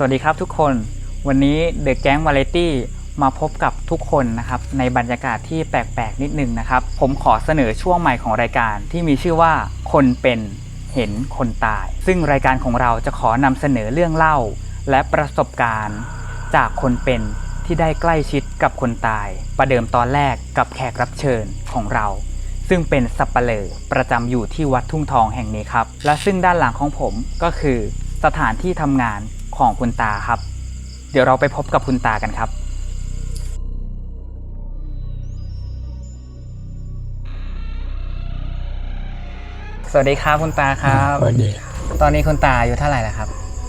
สวัสดีครับทุกคน วันนี้เดอะแก๊งวาเลตี้มาพบกับทุกคนนะครับในบรรยากาศที่แปลกๆนิดนึงนะครับ ผมขอเสนอช่วงใหม่ของรายการที่มีชื่อว่าคนเป็นเห็นคนตาย ซึ่งรายการของเราจะขอนำเสนอเรื่องเล่า และประสบการณ์ จากคนเป็นที่ได้ใกล้ชิดกับคนตาย ประเดิมตอนแรกกับแขกรับเชิญของเรา ซึ่งเป็นสับปะเลอประจำอยู่ที่วัดทุ่งทองแห่งนี้ครับ และซึ่งด้านหลังของผมก็คือสถานที่ทำงาน ของคุณตาครับ เดี๋ยวเราไปพบกับคุณตากันครับ สวัสดีครับคุณตาครับสวัสดีตอนนี้คุณตาอายู่เท่าไหร่แล้วครับ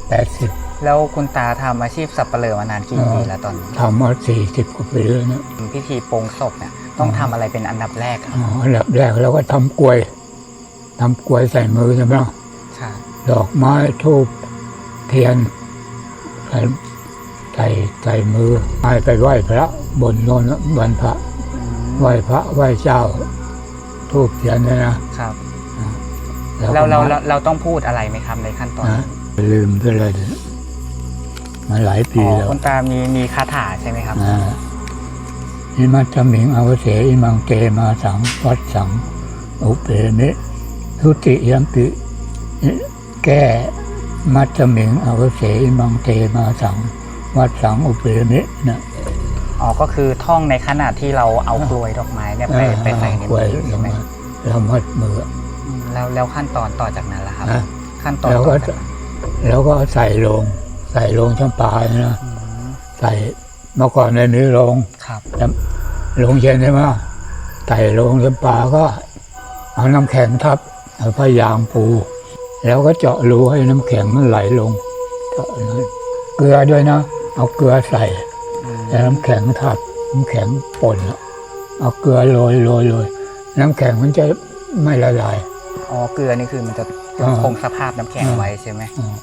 แปดสิบแล้วคุณตาทำอาชีพสับปะเลอมานานกี่ปีแล้วตอนนี้ทำมาสี่สิบกว่าปีแล้วนะพิธีโปรงศพเนี่ยต้องทำอะไรเป็นอันดับแรกครับอ๋ออันดับแรกเราก็ทำกลวยทำกลวยใส่มือใช่ไหมล่ะ ใช่ดอกไม้ทูบเทียน ใส่ใส่ใส่มือให้ไปไหว้พระบนโนนวันพระไหว้พระไหว้เจ้าทูบเทียนเนยนะครับเราก็เรามเราเราต้องพูดอะไรไหมครับในขั้นตอนนะนี้ลืมไปเลยมาหลายปีอ๋อแล้วคุณตามีมีคาถาใช่ไหมครับนะอิมัจจมิงอวเสอิมังเตมาสังวัดสังอุเปมิทุติยมปิแก้ มัจจมิงอวเสอิมังเตมาสังวัดสังอุเปมินะอ๋อก็คือท่องในขณะที่เราเอากลวยดอกไม้เนี่ยไปไปใส่ในกล้มืวยอใช่ไหมแล้วมัดมืออืมแล้วแล้วขั้นตอนต่อจากนั้นล่ะครับนะขั้นตอนแล้วต่ก็อจากนั้นแล้วก็ใส่ลง ใส่ลงช่างปลานะอืมใส่เมื่อก่อนในนี้ลงครับลงเย็นใช่ไหมใส่ลงช่างปลาก็ เอาน้ำแข็งทับเอาพยางปู แล้วก็เจาะรูให้น้ำแข็งมันไหลลงเจาะนั้นเกลือด้วยนะ เอาเกลือใส่อืมแล้วน้ำแข็งทับน้ำแข็งป่นอะเอาเกลือโรยโรยโรยน้ำแข็งมันจะไม่ละลายอ๋อเกลือนี่คือมันจะอ่าคงสภาพน้ำแข็งอ่าไว้ใช่ไหมอ่า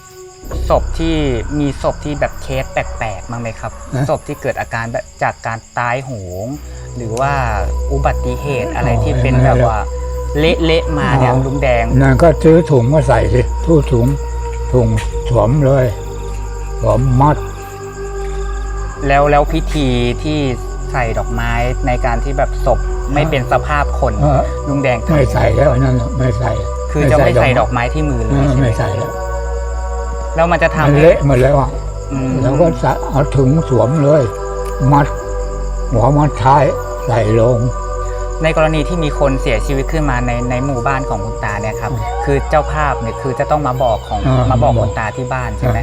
ศพที่มีศพที่แบบเคสแปลกๆบ้างไหมครับฮะศพที่เกิดอาการแบบจากการตายโหง หรือว่าอุบัติเหตุอะไรที่เป็นแบบว่า เละๆมาเนี่ยลุงแดง นั่นก็ซื้อถุงมาใส่สิทู่ถุงถุงสวมเลยสวมมัด แล้วแล้วพิธีที่ใส่ดอกไม้ในการที่แบบศพไม่เป็นสภาพคนเออ ลุงแดงทำไม่ใส่แล้วนั่นน่ะไม่ใส่คือจะไม่ใส่ดอกไม้ที่มือเลเอยอใช่ไหมไม่ใส่แล้วแล้วมันจะทำมันให้เละหมดแล้วอะอืมแล้วก็ใส่เอาถุงสวมเลย มัด หัวมัดท้ายใส่ลง ในกรณีที่มีคนเสียชีวิตขึ้นมาในในหมู่บ้านของคุณตาเนี่ยครับอืมคือเจ้าภาพเนี่ยคือจะต้องมาบอกของอ่ามมาบอกมาบอกคุณตาที่บ้านใช่ไหม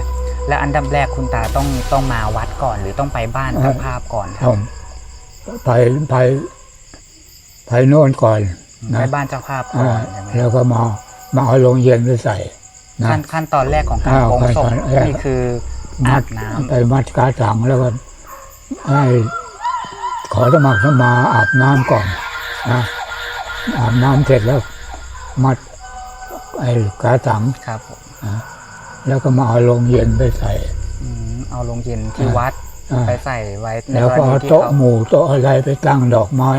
และอันดับแรกคุณตาต้องต้องมาวัดก่อน หรือต้องไปบ้านอ่าเจ้าภาพก่อนครับต้องไปไปไปโน่นก่อนนะไปบ้านเจ้าภาพก่อ่าอนใช่ไหมแล้วก็มามาเอาลงเย็นไปใส่นะ ขั้นขั้นตอนแรกของการอ้าวโปรงศพขั้นตอนแรก นี่คืออาบน้ำ ไปมัดกาสังแล้วก็ให้ขอสมัครสมาอาบน้ำก่อน นะอาบน้ำเสร็จแล้ว มัดไอ้กาสังครับผมนะแล้วก็มาเอาลงเย็นไปใส่ อืมเอาลงเย็นที่อ่าวัดอ่า ไปใส่ไว้ในแล้วกรก็ณีเอาที่โต๊ะเขาหมู่โต๊ะอะไรไปตั้งดอกไม้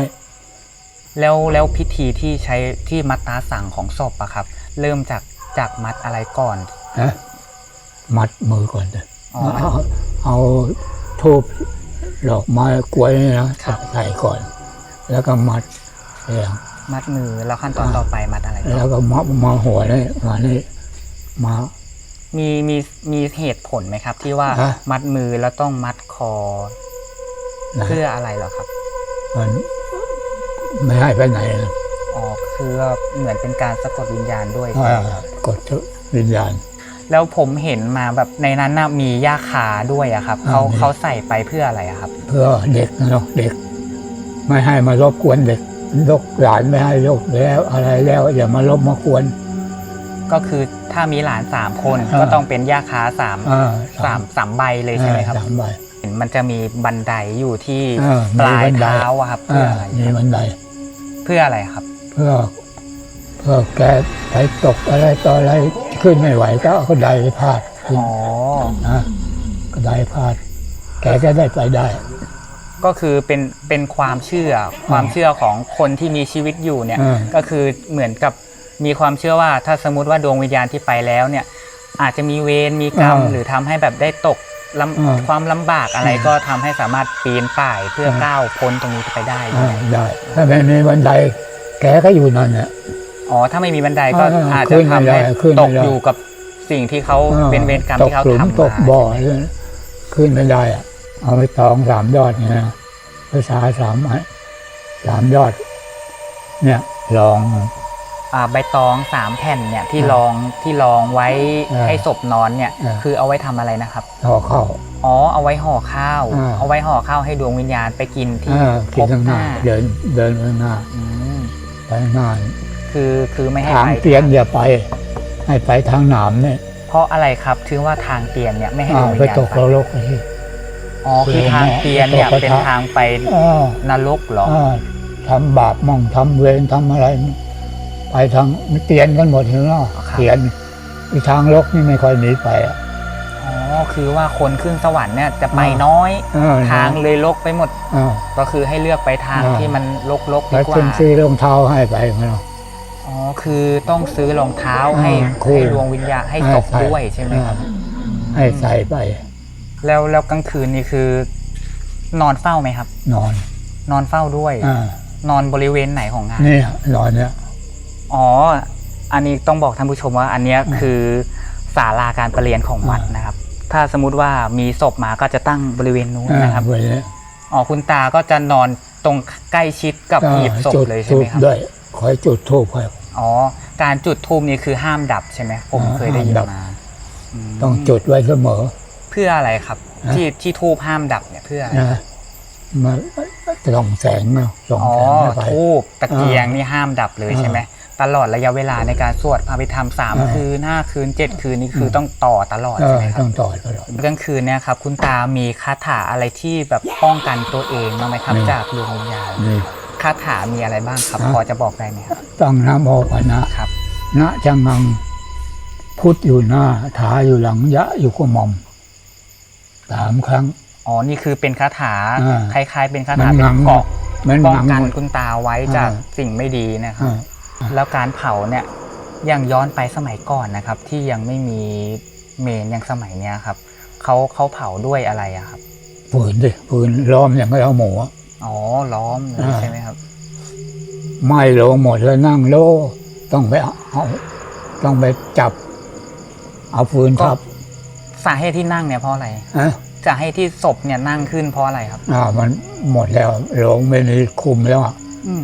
แล้วแล้วพิธีที่ใช้ที่มัดตาสั่งของศพอะครับ เริ่มจากจากมัดอะไรก่อนนะมัดมือก่อนเลยอ๋อเอาเอาทูบดอกไม้กล้วยนี่นะครับ ใส่ก่อน แล้วก็มัดเรียง มัดมือแล้วขั้นตอนต่อไปมัดอะไรต่อแล้วก็มามาหัวนี่มานี่มามีมีมีเหตุผลไหมครับ ที่ว่าฮะมัดมือแล้วต้องมัดคอนะเพื่ออะไรเหรอครับมันไม่ให้ไปไหนนะอ๋อคือว่าเหมือนเป็นการสะกดวิญญาณด้วยใช่อ่าไหมครับกดวิญญาณ แล้วผมเห็นมาแบบในนั้นน่ะมีย่าคาด้วยอะครับอ่าเขามีเขาใส่ไปเพื่ออะไรอะครับ เพื่อเด็กนะเนาะเด็ก ไม่ให้มารบกวนเด็ก ลกหลานไม่ให้ลกแล้วอะไรแล้วอย่ามารบมากวนก็คือถ้ามีหลานสามคนอ่า ก็ต้องเป็นย่าคาสามอ่าสามสามใบเลยใช่ไหมครับอ่าสามใบ เห็นมันจะมีบันไดอยู่ที่อ่ามีปลายบันได เท้าอะครับ เพื่ออ่าอะไรมีบันไดเพื่ออะไรครับ เพื่อเพื่อแกไปตกอะไรต่ออะไรขึ้นไม่ไหวก็เอากระไดไปพาดขึ้นอ๋อนะกระไดพาด แกก็ได้ไปได้ ก็คือเป็นเป็นความเชื่อความเชื่อของคนที่มีชีวิตอยู่เนี่ย อ่า ก็คือเหมือนกับมีความเชื่อว่าถ้าสมมติว่าดวงวิญญาณที่ไปแล้วเนี่ย อาจจะมีเวรมีกรรมอ่าหรือทำให้แบบได้ตกลอ่าำความลำบากอะไรก็ทำให้สามารถปีนป่ายเพื่อก้าวพ้นตรงนี้ไปได้อ่าใช่ไหมได้ ถ้าไม่มีบันไดแกก็อยู่นั่นแหละ อ๋อ ถ้าไม่มีบันไดก็อ่าอาจขึ้จะนไม่ทำได้ให้ขึ้นไม่ตกได้อยู่กับสิ่งที่เขาอ่าเป็นเวรกรรมที่เขาตกหลุมทำตมากบ่อใช่ไหมขึ้นไม่ได้อะ เอาไปตองสามยอดเนี่ยนะภาษาสามอันสามยอด เนี่ยลองอ่าใบตองสามแผ่นเนี่ยที่อ่ารองที่รองไว้อ่าให้ศพนอนเนี่ยอ่าคือเอาไว้ทำอะไรนะครับห่อเข้าอ๋อเอาไว้ห่อข้าวอ่าเอาไว้ห่อข้าวให้ดวงวิญญาณไปกินที่อ่ากินข้างหน้าพบหน้าเดินเดินข้างหน้าอืมไปข้างหน้าคือคือไม่ให้ทางไปเตียนอย่าไป ให้ไปทางหนามเนี่ยเพราะอะไรครับถึงว่าทางเตียนเนี่ยไม่ให้ดอ่าวงวิไปญญาณตกไปนรกเลย อ๋อคือทางเตียนเนี่ยไปตกกระทะเป็นทางไปอ่านรกเหรออ่าทำบาปมั่งทำเวรทำอะไร ไปทางเตียนกันหมดเนาะเตียนอีทางลกนี่ไม่ค่อยหนีไปอะอ๋อคือว่าคนขึ้นสวรรค์เนี่ยจะไปอ่าน้อยเออทางเลยลกไปหมดอ่าก็คือให้เลือกไปทางอ่าที่มันลกๆแล้ดีวกว่าซึ่งซื้อรองเท้าให้ไปเนาะอ๋อคือต้องซื้อรองเท้าให้อ่าคู่ให้ดวงวิญญาณให้ศพใส่ด้วยใช่ไหมครับอ่าให้ใส่ไป แล้วแล้วกลางคืนนี่คือ นอนเฝ้าไหมครับ นอนนอนเฝ้าด้วย อ่านอนบริเวณไหนของงานเนี่ยนอนเนี่ยอ๋อ อันนี้ต้องบอกท่านผู้ชมว่า อันเนี้ยอ่าคือศาลาการประเรียนของวัดอ่านนะครับ ถ้าสมมุติว่ามีศพมาก็จะตั้งบริเวณนู้นอ่านะครับไว้เนี่ยอ๋อคุณตาก็จะนอนตรงใกล้ชิดกับอ่าหีบศพจุดเลยใช่ทูไหมบครับด้วยคอยจุดทูบให้อ๋อ การจุดธูปนี่คือห้ามดับใช่ไหมผมอ่าเคยได้ยินห้ามดับมาอืมต้องจุดไว้เสมอเพื่ออะไรครับฮะที่ที่ทูบห้ามดับเนี่ยเพื่ออะไรนะมาส่องแสงเนาะส่องอ๋อแสงให้ไปทูบตะเกียงอ่านี่นี่ห้ามดับเลยอ่าใช่ไหมตลอดระยะเวลาในการสวดพระพิธรรมสามอ่าคืนห้าคืนเจ็ดคืนนี่คืออมต้องต่อตลอดเอใช่อไหมครัต้บองต่อตลอดกลางคืนเนี่ยครับ คุณตามีคาถาอะไรที่แบบป้องกันตัวเองบ้างไหมครับมีจากดวงวิญญาณนี่คาถามีอะไรบ้างครับฮะพอจะบอกได้ไหมครับตั้งน้ำโมปะนะครับนะจังงังพุทธอยู่หน้าถาอยู่หลังยะอยู่ก็มอม สามครั้ง อ๋อ นี่คือเป็นคาถาอ่าคล้าย ๆ เป็นคามัถานเป็นงังเกราะมันป้องงังกันหมดคุณตาไว้จากอ่า สิ่งไม่ดีนะครับ อ่า แล้วการเผาเนี่ยยังย้อนไปสมัยก่อนนะครับ ที่ยังไม่มีเมนยังสมัยเนี้ยครับเขาเขาเผาด้วยอะไรอะครับฝืนดิฝืนล้อมอย่างก็เอาหมูอะ อ๋อล้อมเลยอ่า ใช่ไหมครับไหม้ลงหมดเลยนั่งโลต้องไปเอาเอาต้องไปจับ เอาฟืนทับ สาเหตุที่นั่งเนี่ยเพราะอะไรอะสาเหตุที่ศพเนี่ยนั่งขึ้นเพราะอะไรครับ อ่ามันหมดแล้วลงไม่มีคุมแล้วอะอืม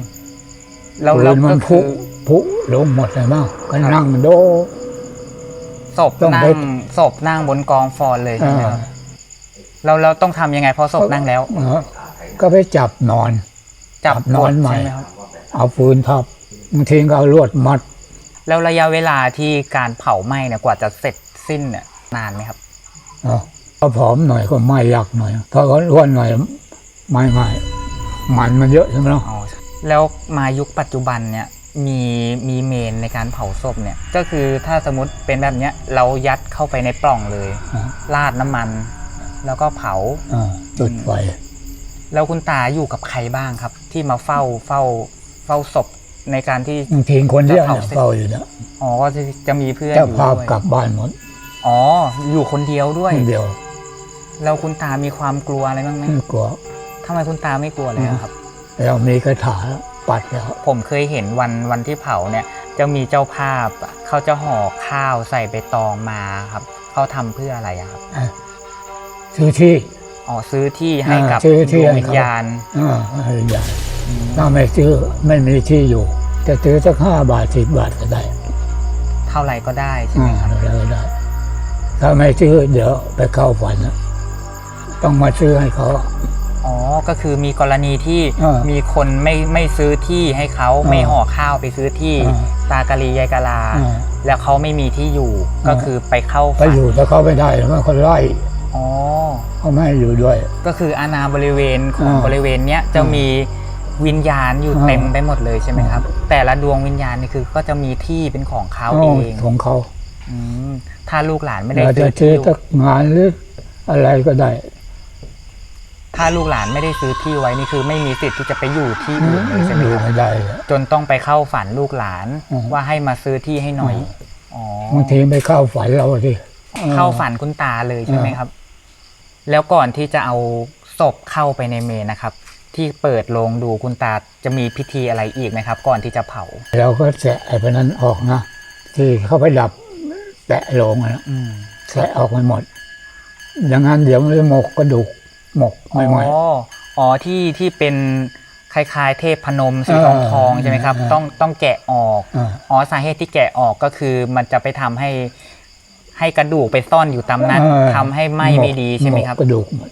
แล้วฟืแล้วนมัก็นคืพุอพุลงหมดเลยมั้งก็นั่งโด ศพต้องนั่ไป งศพนั่งบนกองฟอนเลยใช่อ่าไหมครับเราเราต้องทำยังไงพอศพนั่งแล้ว เออก็ไปจับนอน จับนกอนดใหม่ ใช่ไหมครับเอาฟืนทับบางทีก็เอาลวดมัด แล้วระยะเวลาที่การเผาไหม้เนี่ยกว่าจะเสร็จสิ้นเนี่ยนานไหมครับเนาะ ถ้าผอมหน่อยก็ไม่ยักหน่อยถ้าเขาอ้วนหน่อยไม่ไม่มันมันเยอะใช่ไหมเนาะอ๋อแล้วมายุคปัจจุบันเนี่ยมีมีเมนในการเผาศพเนี่ย ก็คือถ้าสมมติเป็นแบบเนี้ยเรายัดเข้าไปในปล่องเลยอ่าราดน้ำมัน แล้วก็เผาอ่าจุดไฟแล้วคุณตาอยู่กับใครบ้างครับ ที่มาเฝ้าเฝ้าเฝ้าศพในการที่บางทีคนเดียวจะเผาเนี่ยเสร็จเฝ้าอยู่เนี่ยอ๋อก็จะจะมีเพื่อนเจ้าอยู่ภาพด้วยกลับบ้านหมด อ๋อ อยู่คนเดียวด้วย คนเดียวแล้วคุณตามีความกลัวอะไรบ้างไหมไม่กลัวทำไมคุณตาไม่กลัวเลยอะครับ แล้วมีคาถาปัดแล้ว ผมเคยเห็นวันวันที่เผาเนี่ย จะมีเจ้าภาพอะเขาจะห่อข้าวใส่ใบตองมาครับ เขาทำเพื่ออะไรอะครับอะซื้อที่ อ๋อซื้อที่ให้กับอ่าซื้อที่ดวงให้วิญเขาญาณอ่าอะไรอย่างถ้าไม่ซื้อไม่มีที่อยู่ จะซื้อสักห้าบาทสิบบาทก็ได้เท่าไหร่ก็ได้ใช่ไหอ่ามครับแล้วก็ได้ ถ้าไม่ซื้อเดี๋ยวไปเข้าฝันนะต้องมาซื้อให้เขา อ๋อ ก็คือมีกรณีที่อ่ามีมีคนไม่ไม่ซื้อที่ให้เขาอ่าไม่ห่อข้าวไปซื้อที่อ่าตากะลียายกะลาอ่าแล้วเขาไม่มีที่อยู่อ่าก็คือไปเข้าไปฝันอยู่แต่เขาไม่ได้แล้วเขาไล่อ๋อ เขาไม่ให้อยู่ด้วย ก็คืออาณาบริเวณของอ่าบริเวณเนี้ยจะมีวิญญาณอยู่อ่าเต็มไปหมดเลยใช่ไหมครับ แต่ละดวงวิญญาณนี่คือก็จะมีที่เป็นของเขาเอง ของเขา อืมถ้าลูกหลานไม่ได้เราซื้จะอซื้ที่ออยู่สักงานหรืออะไรก็ได้ถ้าลูกหลานไม่ได้ซื้อที่ไว้นี่คือ ไม่มีสิทธิ์ที่จะไปอยู่ที่อื่นเลยใช่ไหมอยู่ครับไม่ได้เลย จนต้องไปเข้าฝันลูกหลานอืม ว่าให้มาซื้อที่ให้หน่อยอืมอ๋อ บางทีไม่เข้าฝันเราสิเข้าฝันคุณตาเลยใช่ไหมครับ แล้วก่อนที่จะเอาศพเข้าไปในเมนนะครับ ที่เปิดโลงดูคุณตาจะมีพิธีอะไรอีกไหมครับ ก่อนที่จะเผา เราก็แสะไอ้พวกนั้นออกนะ ที่เขาไปดับ แตะโลงอะนะอืมแสะออกไปหมด อย่างนั้นเดี๋ยวมันจะหมกกระดูกหมกอ๋ไม่ไหมออ๋อที่ที่เป็นคล้ายๆ เทพพนมสีเออทองทองๆใช่ไหมครับเออต้องต้องแกะออกอ่าอ๋อสาเหตุที่แกะออกก็คือมันจะไปทำให้ ให้กระดูกไปซ่อนอยู่ตามนั้นเออทำให้ไหม้ไม่ดีใช่ไหมครับกกระดูกหมด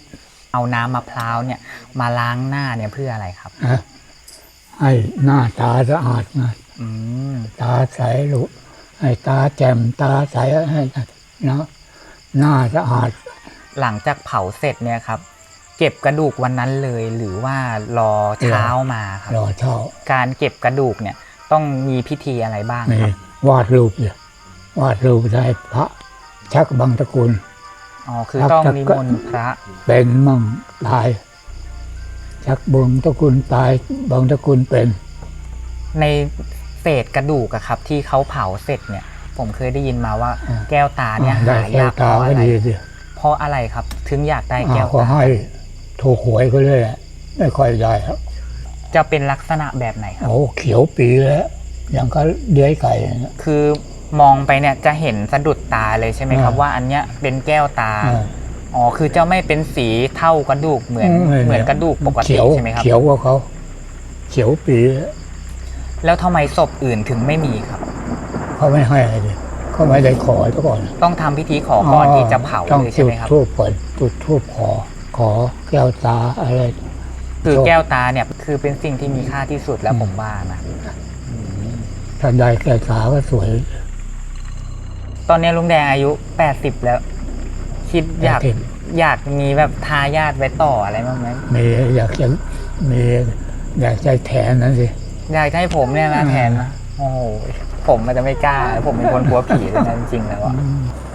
เอาน้ำมะพร้าวเนี่ย มาล้างหน้าเนี่ยเพื่ออะไรครับนะให้หน้าตาสะอาดนะอืมตาใสลุ ให้ตาแจ่มตาใสให้นะหน้าสะอาด หลังจากเผาเสร็จเนี่ยครับ เก็บกระดูกวันนั้นเลยหรือว่ารอเช้ามาครับรอเช่าการเก็บกระดูกเนี่ย ต้องมีพิธีอะไรบ้างมีครับวาดรูปอยู่วาดรูปได้พระชักบังตระกุลอ๋อคือครับต้องครับนิมนต์พระ เป็นมั่งตาย ชักบังตระกุลตายบังตระกุลเป็น ใน เศษกระดูกอะครับ ที่เขาเผาเสร็จเนี่ย ผมเคยได้ยินมาว่าอ่าแก้วตาเนี่ยได้หาแก้ยาวกเพตาราะก็อะไรดีสิเพราะอะไรครับ ถึงอยากได้แก้อ่าวก็ตาให้ถูกหวยก็เลยแหละไม่ค่อยได้ครับจะเป็นลักษณะแบบไหนครับ โอ้เขียวปีแล้วอย่างก็เดือยไก่อย่างเงี้ยคือมองไปเนี่ยจะเห็นสะดุดตาเลยใช่ไหมครับ อ่า ว่าอันเนี้ยเป็นแก้วตา อ่า อ๋อคือจะไม่เป็นสีเท่ากระดูกเหมือนไเหมือนกระดูกปกติเขียวใช่ไหมครับ เขียวกว่าเขาเขียวปี แล้วแล้วทำไมศพอื่นถึงไม่มีครับ เขาไม่ให้อะไรเลยเขาไม่ได้ขอซะก่อนต้องทำพิธีขอก่อนที่จะเผาต้องเลยใช่จุไหดมครับ ทูบก่อนจุดทูบขอ ขอแก้วตาอะไร คือโชคแก้วตาเนี่ยคือเป็นสิ่งที่มีค่าที่สุดแล้วผมว่านะท่านได้แก้วตาก็สวย ตอนนี้ลุงแดงอายุ 80 แล้ว คิดอยาก80อยากมีแบบทายาทไว้ต่ออะไรบ้างไหมมีอยากจะมีอยากจะแทนนั้นสิ อยากจะให้ผมเนี่ยนะอ่าแทนนะโอ้โหผมมันจะไม่กล้า ผมเป็นคนกลัวผีเลยนะจริงๆแล้วอะ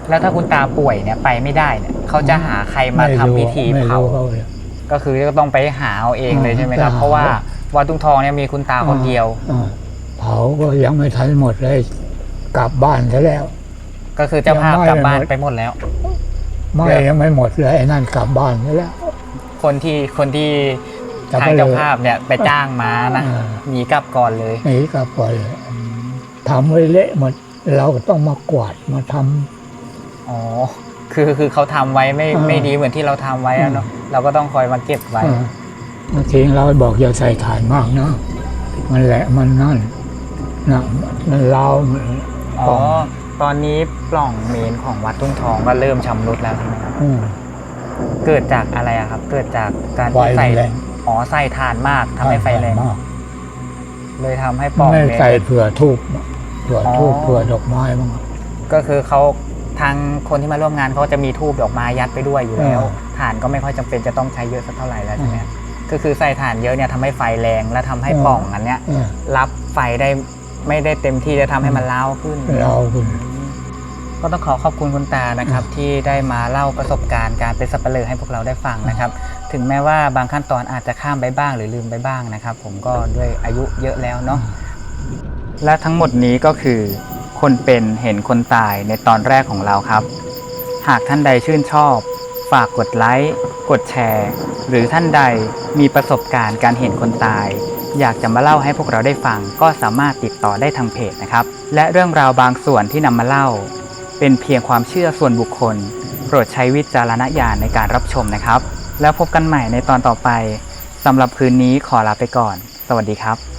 แล้วถ้าคุณตาป่วยเนี่ยไปไม่ได้เนี่ยเขาจะหาใครมาทำพิธีไม่เผารู้เขาเลยก็คือก็ต้องไปหาเอาเองเลยใช่ไหมครับไปหาเพราะว่าวัดตุงทองเนี่ยมีคุณตาคนเดียวอ่าเผาก็ยังไม่ทันหมดเลย กลับบ้านซะแล้ว ก็คือเจ้าภาพยังไม่กลับบ้านหมดไปหมดแล้ว ไม่เดี๋ยวยังไม่หมดเลยไอ้นั่นกลับบ้านซะแล้ว คนที่คนที่จับ ทางไปเลยเจ้าภาพเนี่ยไปจ้างมานะอ่าหนีกลับก่อนเลยหนีกลับไปเลยทำไว้เละหมดเราก็ต้องมากวาดมาทำอ๋อคือคือเขาทำไว้ไม่อ่าไม่ดีเหมือนที่เราทำไว้อะเนาะเราก็ต้องคอยมาเก็บไว้อ่าบางทีเราบอกอย่าใส่ถ่านมากนะมันแหละมันนั่นนะมันเล้าวมันอ๋อตอนนี้ปล่องเมนของวัดทุ่งทองก็เริ่มชำรุดแล้วใช่ไหมครับอืมเกิดจากอะไรอะครับ เกิดจากการไฟที่ใส่แรง อ๋อใส่ถ่านมากทำให้ไฟแรง มากเลยทำให้ปล่องไม่เมนใส่เผื่อทูบเผื่อทูบอ๋อ เผื่อดอกไม้บ้างก็คือเขาทางคนที่มาร่วมงานเขาจะมีทูบดอกไม้ยัดไปด้วยอยู่แล้วอ่าถ่านก็ไม่ค่อยจำเป็นจะต้องใช้เยอะสักเท่าไหร่แล้วใช่ไหมอ่าก็คือใส่ถ่านเยอะเนี่ยทำให้ไฟแรงและทำให้อ่า ปล่องอันเนี้ย เออรับไฟได้ไม่ได้เต็มที่จะทำให้มันเล้าวขึ้น เราคุณ ก็ต้องขอขอบคุณคุณตานะครับที่ได้มาเล่าประสบการณ์การเป็นสับปะเลอให้พวกเราได้ฟังนะครับ ถึงแม้ว่าบางขั้นตอนอาจจะข้ามไปบ้างหรือลืมไปบ้างนะครับ ผมก็ด้วยอายุเยอะแล้วเนาะและทั้งหมดนี้ก็คือ คนเป็นเห็นคนตายในตอนแรกของเราครับ หากท่านใดชื่นชอบ ฝากกดไลค์กดแชร์ หรือท่านใดมีประสบการณ์การเห็นคนตาย อยากจะมาเล่าให้พวกเราได้ฟัง ก็สามารถติดต่อได้ทางเพจนะครับ และเรื่องราวบางส่วนที่นำมาเล่า เป็นเพียงความเชื่อส่วนบุคคล โปรดใช้วิจารณญาณในการรับชมนะครับ แล้วพบกันใหม่ในตอนต่อไปสำหรับคืนนี้ขอลาไปก่อน สวัสดีครับ